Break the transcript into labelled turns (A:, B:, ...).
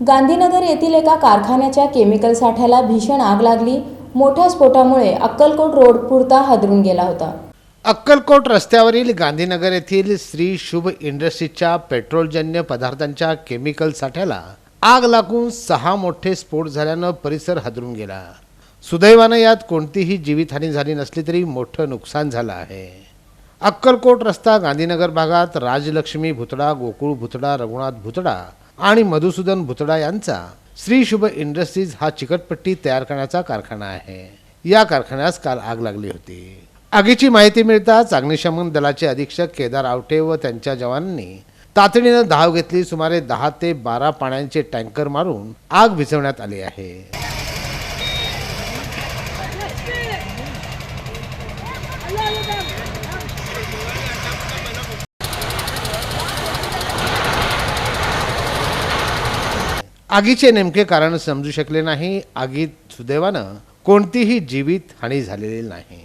A: गांधीनगर येथील एका कारखान्याच्या केमिकल साठ्याला भीषण आग लागली. मोठ्या स्फोटामुळे अक्कलकोट रोड पुरता हादरून गेला होता.
B: अक्कलकोट रस्त्यावरील गांधीनगर येथील श्री शुभ इंडस्ट्रीजच्या पेट्रोलजन्य पदार्थांच्या केमिकल साठ्याला आग लागून सहा मोठे स्फोट झाल्यानं परिसर हादरून गेला. सुदैवानं यात कोणतीही जीवितहानी झाली नसली तरी मोठं नुकसान झालं आहे. अक्कलकोट रस्ता गांधीनगर भागात राजलक्ष्मी भुतडा गोकुळ भुतडा रघुनाथ भुतडा आणि मधुसूदन भुतडा यांचा श्री शुभ इंडस्ट्रीज हा चिकटपट्टी तयार करण्याचा कारखाना आहे या कारखान्यास काल आग लागली होती आगीची माहिती मिळताच अग्निशमन दलाचे अधीक्षक केदार आवटे व त्यांच्या जवानांनी तातडीनं धाव घेतली सुमारे दहा ते बारा पाण्याचे टँकर मारून आग विझवण्यात आली आहे आगीचे नेमके कारण समजू शकले नाही. आगीत सुदैवानं कोणतीही जीवित हानी झालेली नाही.